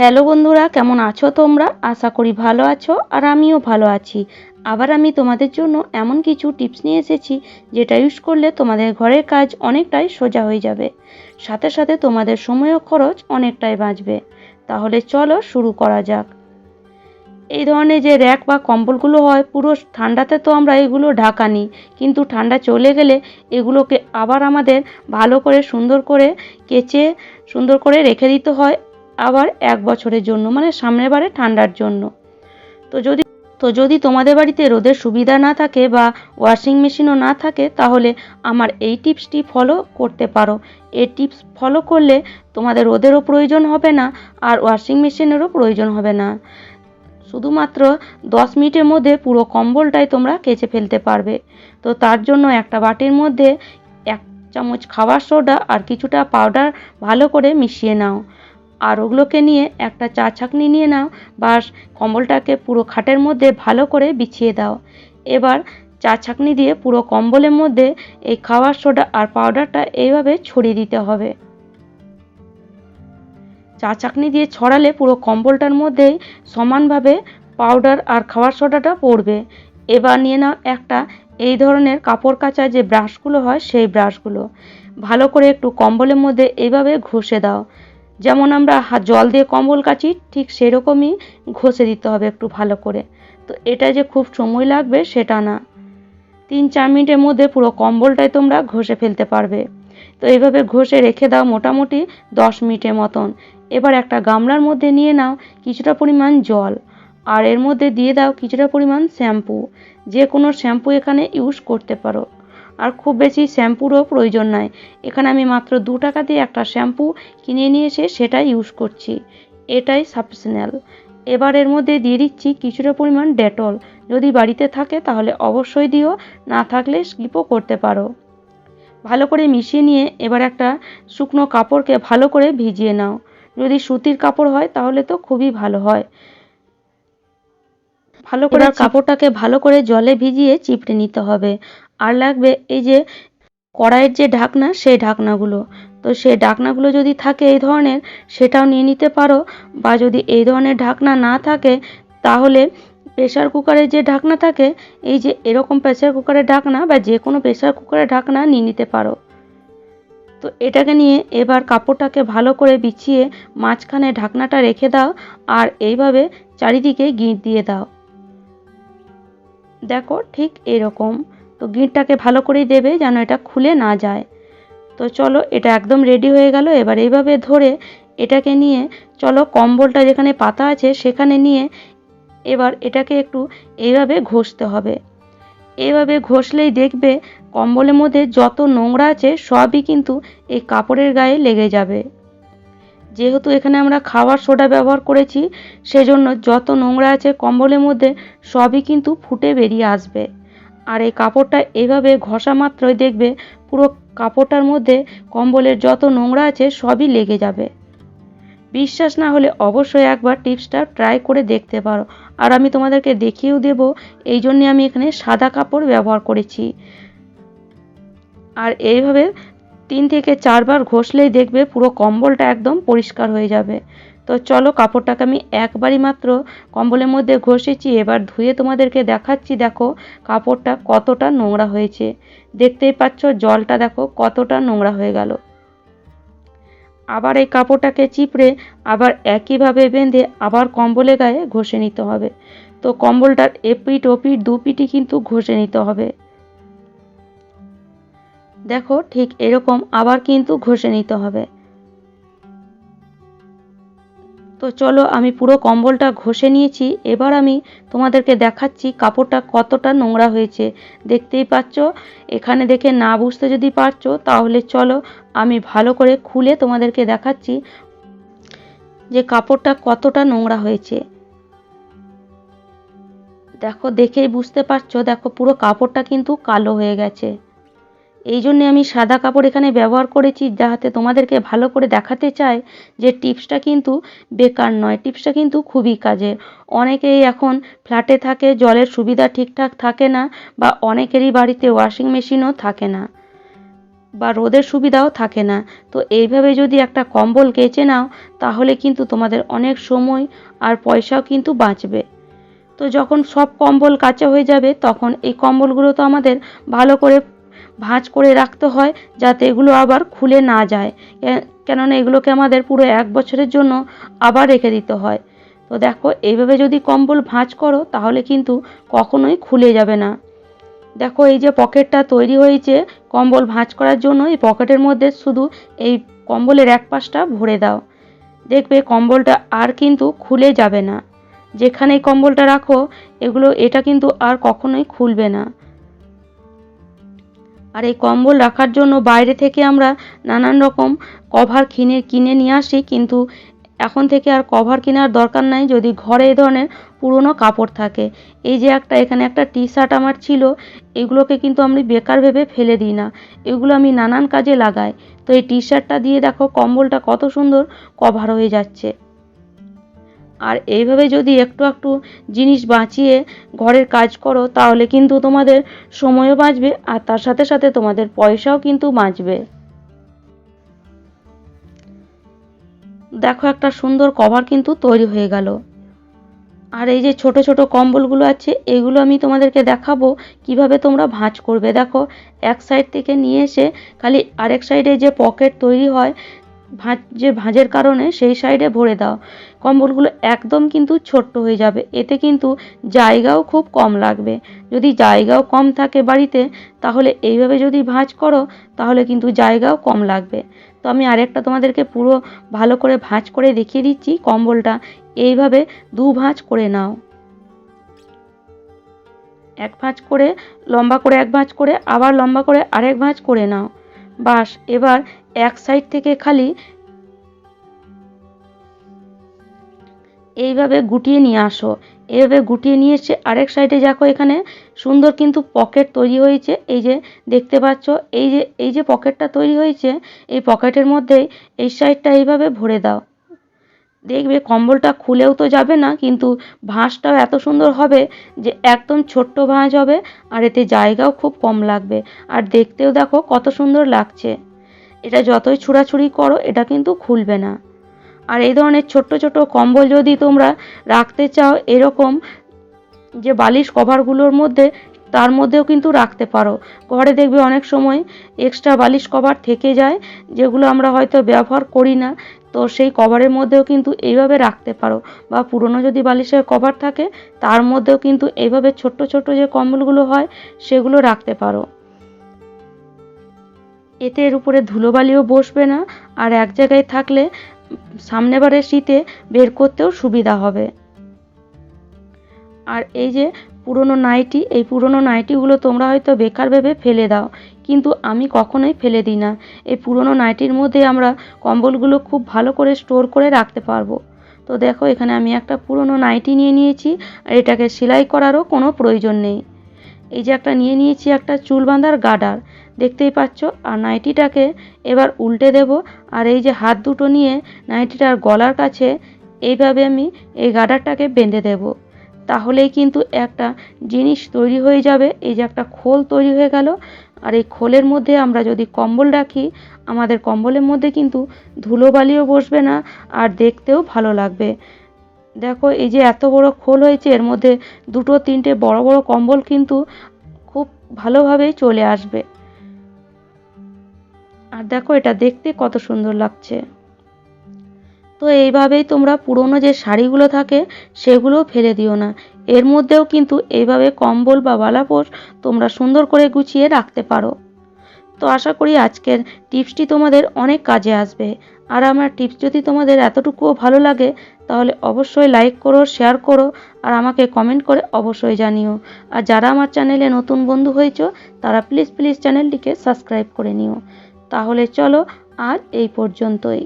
Hello বন্ধুরা, কেমন আছো তোমরা? আশা করি ভালো আছো আর আমিও ভালো আছি। আবার আমি তোমাদের জন্য এমন কিছু টিপস নিয়ে এসেছি যেটা ইউজ করলে তোমাদের ঘরের কাজ অনেকটাই সোজা হয়ে যাবে। সাথে সাথে তোমাদের সময় ও খরচ অনেকটাই বাঁচবে। তাহলে চলো শুরু করা যাক। এই ধরনের যে র্যাক বা কম্বলগুলো হয়, পুরো ঠান্ডাতে তো আমরা এগুলো ঢাকা নিই কিন্তু ঠান্ডা চলে গেলে এগুলোকে আবার আমাদের ভালো করে সুন্দর করে কেচে, সুন্দর করে রেখে দিতে হয় আবার এক বছরের জন্য মানে সামনের বারে ঠান্ডার জন্য। তো যদি তো যদি তোমাদের বাড়িতে রোদের সুবিধা না থাকে বা ওয়াশিং মেশিনও না থাকে, তাহলে আমার এই টিপসটি ফলো করতে পারো। এই টিপস ফলো করলে তোমাদের রোদেরও প্রয়োজন হবে না, আর ওয়াশিং মেশিনেরও প্রয়োজন হবে না। শুধুমাত্র দশ মিনিটের মধ্যে পুরো কম্বলটাই তোমরা কেচে ফেলতে পারবে। তো তার জন্য একটা বাটির মধ্যে এক চামচ খাবার সোডা আর কিছুটা পাউডার ভালো করে মিশিয়ে নাও। আর ওগুলোকে নিয়ে একটা চা ছাঁকনি নিয়ে নাও। বা কম্বলটাকে পুরো খাটের মধ্যে ভালো করে বিছিয়ে দাও। এবার চা ছাঁকনি দিয়ে পুরো কম্বলের মধ্যে এই খাওয়ার সোডা আর পাউডারটা এইভাবে ছড়িয়ে দিতে হবে। চা চাকনি দিয়ে ছড়ালে পুরো কম্বলটার মধ্যেই সমানভাবে পাউডার আর খাওয়ার সোডাটা পড়বে। এবার নিয়ে নাও একটা এই ধরনের কাপড় কাচা যে ব্রাশগুলো হয়, সেই ব্রাশগুলো। ভালো করে একটু কম্বলের মধ্যে এইভাবে ঘষে দাও। যেমন আমরা জল দিয়ে কম্বল কাচি, ঠিক সেরকমই ঘষে দিতে হবে একটু ভালো করে। তো এটা যে খুব সময় লাগবে সেটা না। তিন চার মিনিটের মধ্যে পুরো কম্বলটাই তোমরা ঘষে ফেলতে পারবে। তো এইভাবে ঘষে রেখে দাও মোটামুটি দশ মিনিটের মতন। এবার একটা গামলার মধ্যে নিয়ে নাও কিছুটা পরিমাণ জল আর এর মধ্যে দিয়ে দাও কিছুটা পরিমাণ শ্যাম্পু। যে কোনো শ্যাম্পু এখানে ইউজ করতে পারো। আর খুব বেশি শ্যাম্পুরও প্রয়োজন নাই। এখানে আমি মাত্র দু টাকা দিয়ে একটা শ্যাম্পু কিনে নিয়ে এসে সেটা ইউজ করছি। এটাই সাফিসিয়েন্ট এবার এর মধ্যে দিয়ে দিচ্ছি কিছুটা পরিমাণ ডেটল যদি বাড়িতে থাকে তাহলে অবশ্যই দিও, না থাকলে স্কিপও করতে পারো। ভালো করে মিশিয়ে নিয়ে এবার একটা শুকনো কাপড়কে ভালো করে ভিজিয়ে নাও। যদি সুতির কাপড় হয় তাহলে তো খুবই ভালো হয়। ভালো করে কাপড়টাকে ভালো করে জলে ভিজিয়ে চিপড়ে নিতে হবে। আর লাগবে এই যে কড়াইয়ের যে ঢাকনা সেই ঢাকনাগুলো। তো সেই ঢাকনাগুলো যদি থাকে এই ধরনের সেটাও নিয়ে নিতে পারো। বা যদি এই ধরনের ঢাকনা না থাকে তাহলে প্রেশার কুকারের যে ঢাকনা থাকে এই যে এরকম প্রেশার কুকারের ঢাকনা বা যে কোনো প্রেশার কুকারের ঢাকনা নিয়ে নিতে পারো। তো এটাকে নিয়ে এবার কাপড়টাকে ভালো করে বিছিয়ে মাঝখানে ঢাকনাটা রেখে দাও আর এইভাবে চারিদিকে গিঁট দিয়ে দাও। দেখো ঠিক এরকম। তো গিঁটটাকে ভালো করেই দেবে যেন এটা খুলে না যায়। তো চলো এটা একদম রেডি হয়ে গেল। এবার এইভাবে ধরে এটাকে নিয়ে চলো কম্বলটা যেখানে পাতা আছে সেখানে নিয়ে এবার এটাকে একটু এইভাবে ঘষতে হবে। এইভাবে ঘষলেই দেখবে কম্বলের মধ্যে যত নোংরা আছে সবই কিন্তু এই কাপড়ের গায়ে লেগে যাবে। যেহেতু এখানে আমরা খাওয়ার সোডা ব্যবহার করেছি, সেজন্য যত নোংরা আছে কম্বলের মধ্যে সবই কিন্তু ফুটে বেরিয়ে আসবে। আর এই কাপড়টা এভাবে ঘষা মাত্রই দেখবে, পুরো কাপড়টার মধ্যে কম্বলের যত নোংরা আছে সবই লেগে যাবে। বিশ্বাস না হলে অবশ্যই একবার টিপসটা ট্রাই করে দেখতে পারো। আর আমি তোমাদেরকে দেখিয়েও দেব, এই জন্যে আমি এখানে সাদা কাপড় ব্যবহার করেছি। আর এইভাবে তিন থেকে চারবার ঘষলেই দেখবে পুরো কম্বলটা একদম পরিষ্কার হয়ে যাবে। তো চলো কাপড়টাকে আমি একবারই মাত্র কম্বলের মধ্যে ঘষেছি, এবার ধুয়ে তোমাদেরকে দেখাচ্ছি দেখো কাপড়টা কতটা নোংরা হয়েছে। দেখতেই পাচ্ছ জলটা দেখো কতটা নোংরা হয়ে গেল। আবার এই কাপড়টাকে চিপড়ে আবার একইভাবে বেঁধে আবার কম্বলে গায়ে ঘষে নিতে হবে। তো কম্বলটার এপিট ওপিট দু পিটি কিন্তু ঘষে নিতে হবে। দেখো ঠিক এরকম আবার কিন্তু ঘষে নিতে হবে। তো চলো আমি পুরো কম্বলটা ঘষে নিয়েছি, এবার আমি তোমাদেরকে দেখাচ্ছি কাপড়টা কতটা নোংরা হয়েছে। দেখতেই পাচ্ছ, এখানে দেখে না বুঝতে যদি পারছ, তাহলে চলো আমি ভালো করে খুলে তোমাদেরকে দেখাচ্ছি যে কাপড়টা কতটা নোংরা হয়েছে। দেখো দেখেই বুঝতে পারছ, দেখো পুরো কাপড়টা কিন্তু কালো হয়ে গেছে। এই জন্যে আমি সাদা কাপড় এখানে ব্যবহার করেছি যাতে তোমাদেরকে ভালো করে দেখাতে চাই যে টিপসটা কিন্তু বেকার নয়, টিপসটা কিন্তু খুবই কাজের অনেকেই এখন ফ্ল্যাটে থাকে, জলের সুবিধা ঠিকঠাক থাকে না বা অনেকেরই বাড়িতে ওয়াশিং মেশিনও থাকে না বা রোদের সুবিধাও থাকে না। তো এইভাবে যদি একটা কম্বল কেচে নাও, তাহলে কিন্তু তোমাদের অনেক সময় আর পয়সাও কিন্তু বাঁচবে। তো যখন সব কম্বল কাঁচা হয়ে যাবে, তখন এই কম্বলগুলো তো আমাদের ভালো করে ভাঁজ করে রাখতে হয় যাতে এগুলো আবার খুলে না যায়। কেননা এগুলোকে আমাদের পুরো এক বছরের জন্য আবার রেখে দিতে হয়। তো দেখো, এইভাবে যদি কম্বল ভাঁজ করো, তাহলে কিন্তু কখনোই খুলে যাবে না। দেখো, এই যে পকেটটা তৈরি হয়েছে, কম্বল ভাঁজ করার জন্য এই পকেটের মধ্যে শুধু এই কম্বলের এক পাশটা ভরে দাও। দেখবে কম্বলটা আর কিন্তু খুলে যাবে না। যেখানে কম্বলটা রাখো, এগুলো, এটা কিন্তু আর কখনোই খুলবে না। আর এই কম্বল রাখার জন্য বাইরে থেকে আমরা নানান রকম কভার কিনে কিনে নিয়ে আসি, কিন্তু এখন থেকে আর কভার কেনার দরকার নাই যদি ঘরে এই ধরনের পুরনো কাপড় থাকে। এই যে একটা, এখানে একটা টি শার্ট আমার ছিল, এগুলোকে কিন্তু আমি বেকার ভেবে ফেলে দিই না। এগুলো আমি নানান কাজে লাগাই। তো এই টি শার্টটা দিয়ে দেখো কম্বলটা কত সুন্দর কভার হয়ে যাচ্ছে। আর এইভাবে যদি একটু একটু জিনিস বাঁচিয়ে ঘরের কাজ করো, তাহলে কিন্তু তোমাদের সময়ও বাঁচবে আর তার সাথে সাথে তোমাদের পয়সাও কিন্তু বাঁচবে। দেখো একটা সুন্দর কভার কিন্তু তৈরি হয়ে গেল। আর এই যে ছোট ছোট কম্বলগুলো আছে, এগুলো আমি তোমাদেরকে দেখাবো কীভাবে তোমরা ভাঁজ করবে। দেখো, এক সাইড থেকে নিয়ে এসে খালি আরেক সাইডে যে পকেট তৈরি হয় ভাঁজ যে ভাঁজের কারণে সেই সাইডে ভরে দাও। কম্বলগুলো একদম কিন্তু ছোট্ট হয়ে যাবে। এতে কিন্তু জায়গাও খুব কম লাগবে। যদি জায়গাও কম থাকে বাড়িতে, তাহলে এইভাবে যদি ভাঁজ করো, তাহলে কিন্তু জায়গাও কম লাগবে। তো আমি আরেকটা তোমাদেরকে পুরো ভালো করে ভাঁজ করে দেখিয়ে দিচ্ছি কম্বলটা। এইভাবে দু ভাঁজ করে নাও। এক ভাঁজ করে, লম্বা করে এক ভাঁজ করে, আবার লম্বা করে আরেক ভাঁজ করে নাও। বাস, এবার এক সাইড থেকে খালি এইভাবে গুটিয়ে নিয়ে আসো। এভাবে গুটিয়ে নিয়ে এসে আরেক সাইডে দেখো এখানে সুন্দর কিন্তু পকেট তৈরি হয়েছে। এই যে দেখতে পাচ্ছ, এই যে এই যে পকেটটা তৈরি হয়েছে, এই পকেটের মধ্যেই এই সাইডটা এইভাবে ভরে দাও। দেখবে কম্বলটা খুলেও তো যাবে না, কিন্তু ভাঁজটাও এত সুন্দর হবে যে একদম ছোট্ট ভাঁজ হবে আর এতে জায়গাও খুব কম লাগবে। আর দেখতেও দেখো কত সুন্দর লাগছে। এটা যতই ছুড়াছুড়ি করো, এটা কিন্তু খুলবে না। আর এই ধরনের ছোট্ট ছোট কম্বল যদি তোমরা রাখতে চাও, এরকম যে বালিশ কভারগুলোর মধ্যে, তার মধ্যেও কিন্তু রাখতে পারো। ঘরে দেখবে অনেক সময় এক্সট্রা বালিশ কভার থেকে যায়, যেগুলো আমরা হয়তো ব্যবহার করি না, তো সেই কভারের মধ্যেও কিন্তু এইভাবে রাখতে পারো। বা পুরনো যদি বালিশের কভার থাকে, তার মধ্যেও কিন্তু এইভাবে ছোট্ট ছোট্ট যে কম্বলগুলো হয়, সেগুলো রাখতে পারো। এতে এর উপরে ধুলোবালিও বসবে না, আর এক জায়গায় থাকলে সামনেবারের শীতে বের করতেও সুবিধা হবে। আর এই যে পুরনো নাইটি, এই পুরনো নাইটিগুলো তোমরা হয়তো বেকার ভেবে ফেলে দাও, কিন্তু আমি কখনোই ফেলে দিই না। এই পুরনো নাইটির মধ্যে আমরা কম্বলগুলো খুব ভালো করে স্টোর করে রাখতে পারব। তো দেখো, এখানে আমি একটা পুরনো নাইটি নিয়ে নিয়েছি, আর এটাকে সেলাই করারও কোনো প্রয়োজন নেই। এই যে একটা নিয়ে নিয়েছি একটা চুল বাঁধার গার্ডার দেখতেই পাচ্ছ, আর নাইটিটাকে এবার উল্টে দেব। আর এই যে হাত দুটো নিয়ে নাইটিটার গলার কাছে, এইভাবে আমি এই গাডারটাকে বেঁধে দেব। তাহলেই কিন্তু একটা জিনিস তৈরি হয়ে যাবে। এই যে একটা খোল তৈরি হয়ে গেল। আর এই খোলের মধ্যে আমরা যদি কম্বল রাখি, আমাদের কম্বলের মধ্যে কিন্তু ধুলোবালিও বসবে না, আর দেখতেও ভালো লাগবে। দেখো, এই যে এত বড় খোল হয়েছে, এর মধ্যে দুটো, তিনটে বড় বড় কম্বল কিন্তু খুব ভালোভাবেই চলে আসবে। আর দেখো এটা দেখতে কত সুন্দর লাগছে। তো এইভাবেই তোমরা পুরনো যে শাড়িগুলো থাকে সেগুলো ফেলে দিও না। এর মধ্যেও কিন্তু এইভাবে কম্বল বা বালাপোষ তোমরা সুন্দর করে গুছিয়ে রাখতে পারো। তো আশা করি আজকের টিপসটি তোমাদের অনেক কাজে আসবে। আর আমার টিপস যদি তোমাদের এতটুকুও ভালো লাগে, তাহলে অবশ্যই লাইক করো, শেয়ার করো, আর আমাকে কমেন্ট করে অবশ্যই জানিও। আর যারা আমার চ্যানেলে নতুন বন্ধু হয়েছ, তারা প্লিজ প্লিজ চ্যানেলটিকে সাবস্ক্রাইব করে নিও। তাহলে চলো আজ এই পর্যন্তই।